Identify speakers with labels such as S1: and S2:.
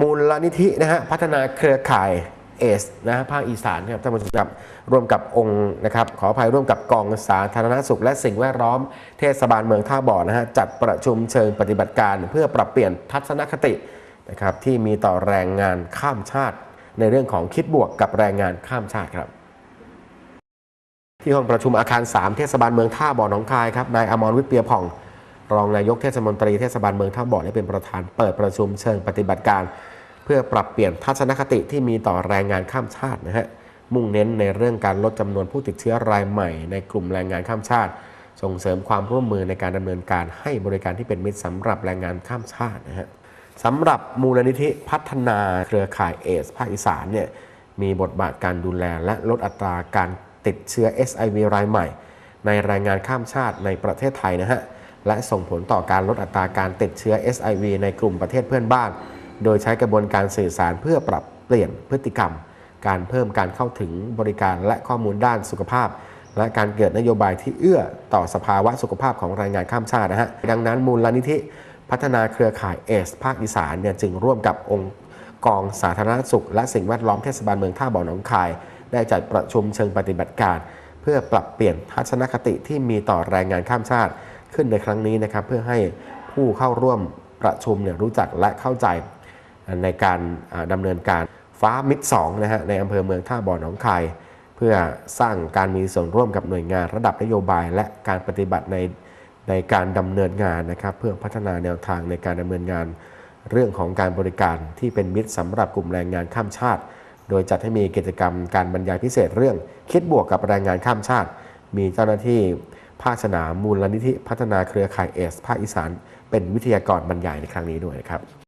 S1: มูลนิธินะฮะพัฒนาเครือข่ายเอสนะฮะภาคอีสานครับท่านผู้ชมครับร่วมกับองค์นะครับขออภัยร่วมกับกองสาธารณสุข และสิ่งแวดล้อมเทศบาลเมืองท่าบ่อนะฮะจัดประชุมเชิงปฏิบัติการ เพื่อปรับเปลี่ยนทัศนคตินะครับที่มีต่อแรงงานข้ามชาติ ในเรื่องของคิดบวกกับแรงงานข้ามชาติครับ ที่ห้องประชุมอาคาร 3 เทศบาลเมืองท่าบ่อหนองคายครับนายอมรวิทย์เปียผ่อง รองนายกเทศมนตรีเทศบาลเมืองท่าบ่อได้เป็นประธานเปิดประชุมเชิงปฏิบัติการ เพื่อปรับเปลี่ยนทัศนคติที่มีต่อแรงงานข้ามชาตินะฮะมุ่งเน้นในเรื่องการลดจำนวนผู้ติดเชื้อรายใหม่ในกลุ่มแรงงานข้ามชาติ ส่งเสริมความร่วมมือในการดำเนินการให้บริการที่เป็นมิตรสำหรับแรงงานข้ามชาตินะฮะสำหรับมูลนิธิพัฒนาเครือข่ายเอสภาคอีสานเนี่ยมีบทบาทการดูแลและลดอัตราการติดเชื้อ SIV รายใหม่ ในแรงงานข้ามชาติในประเทศไทยนะฮะและส่งผลต่อการลดอัตราการติดเชื้อ SIV ในกลุ่มประเทศเพื่อนบ้าน โดยใช้กระบวนการสื่อสารเพื่อปรับเปลี่ยนพฤติกรรม การเพิ่มการเข้าถึงบริการและข้อมูลด้านสุขภาพ และการเกิดนโยบายที่เอื้อต่อสภาวะสุขภาพของแรงงานข้ามชาตินะฮะดังนั้นมูลนิธิพัฒนาเครือข่ายเอสภาคอีสานเนี่ยจึงร่วมกับองค์กองสาธารณสุข และสิ่งแวดล้อมเทศบาลเมืองท่าบ่อหนองคาย ได้จัดประชุมเชิงปฏิบัติการ เพื่อปรับเปลี่ยนทัศนคติที่มีต่อแรงงานข้ามชาติขึ้นในครั้งนี้นะครับเพื่อให้ผู้เข้าร่วมประชุมเนี่ยรู้จักและเข้าใจ ในการอ่าดำเนินการฟ้ามิตรสองนะฮะในอำเภอเมืองท่าบ่อหนองคาย เพื่อสร้างการมีส่วนร่วมกับหน่วยงานระดับนโยบาย และการปฏิบัติในในการดำเนินงานนะครับเพื่อพัฒนาแนวทางในการดำเนินงาน เรื่องของการบริการที่เป็นมิตรสำหรับกลุ่มแรงงานข้ามชาติ โดยจัดให้มีกิจกรรมการบรรยายพิเศษเรื่อง คิดบวกกับแรงงานข้ามชาติ มีเจ้าหน้าที่ภาคสนามมูลนิธิพัฒนาเครือข่ายเอสภาคอีสานเป็นวิทยากรบรรยายในครั้งนี้ด้วยนะครับ